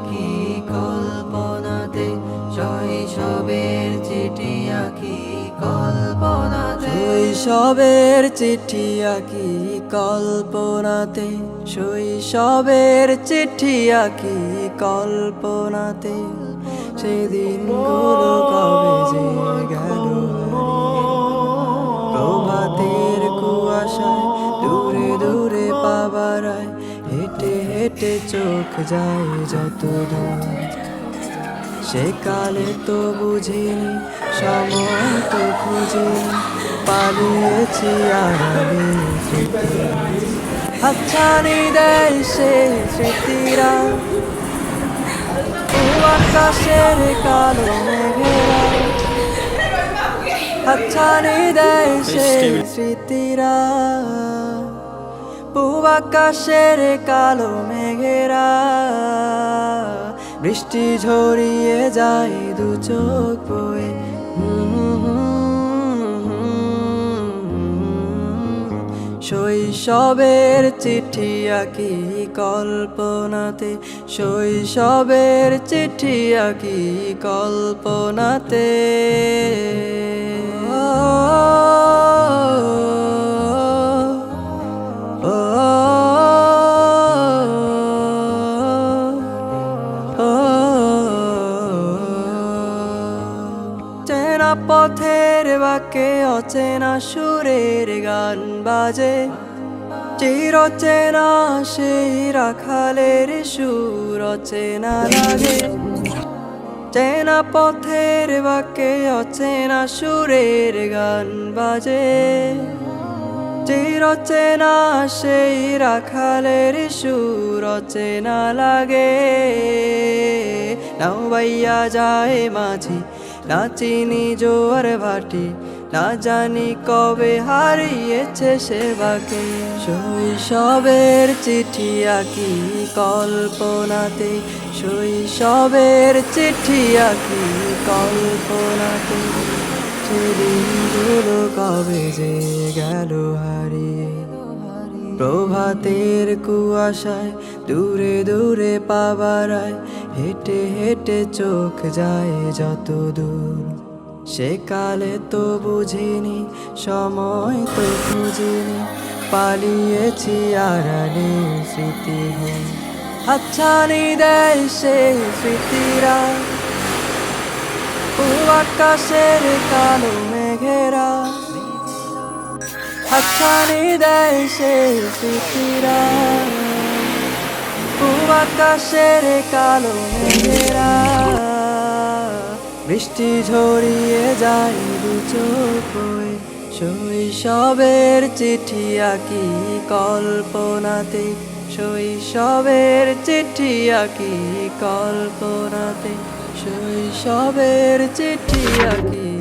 আঁকি কল্পনাতে, শৈশবের চিঠি আঁকি কল্পনাতে। শৈশবের চিঠি আঁকি কল্পনাতে, শৈশবের চিঠি আঁকি কল্পনাতে। সেদিনগুলো কবে যে গেল প্রভাতের কুয়াশায় দূরে দূরে পাবারায় হেঁটে হেঁটে চোখ যায় যত দূর সেকালে তো বুঝিনি সময় তো খুঁজিনি পালিয়েছি আড়ালে স্মৃতি হাতছানি দেয় সে স্মৃতিরা আকাশের কালো মেঘেরা। হাতছানি দেয় সে স্মৃতিরা। পূব আকাশের কালো মেঘেরা, বৃষ্টি ঝরিয়ে যায় দু চোখ বয়ে। শৈশবের চিঠি আঁকি কল্পনাতে, শৈশবের চিঠি আঁকি কল্পনাতে। চেনা পথের বাকে অচেনা সুরের গান বাজে। চির চেনা সেই রাখালের সুর অচেনা লাগে চেনা পথের বাকে অচেনা সুরের গান বাজে। চির চেনা সেই রাখালের সুর অচেনা লাগে। নাও বাইয়া যায় মাঝি না চিনি জোয়ার ভাটি না জানি কবে হারিয়েছে সেবাকে শৈশবের চিঠি আঁকি কল্পনাতে, শৈশবের চিঠি আঁকি কল্পনাতে। সেদিনগুলো কবে যে গেল হারিয়ে। প্রভাতের কুয়াশায় দূরে দূরে পাবারায় হেঁটে হেঁটে চোখ যায় যত দূর সেকালে তো বুঝিনি, সময় তো খুঁজিনি, পালিয়েছি আড়ালে স্মৃতি হাতছানি দেয় সেই স্মৃতিরা, ও আকাশের কালো মেঘেরা। হাতছানি দেয় সে স্মৃতিরা ও আকাশের কালো মেঘেরা বৃষ্টি ঝরিয়ে যায় দু চোখ বয়ে। শৈশবের চিঠি আঁকি কল্পনাতে শৈশবের চিঠি আঁকি কল্পনাতে, শৈশবের চিঠি আঁকি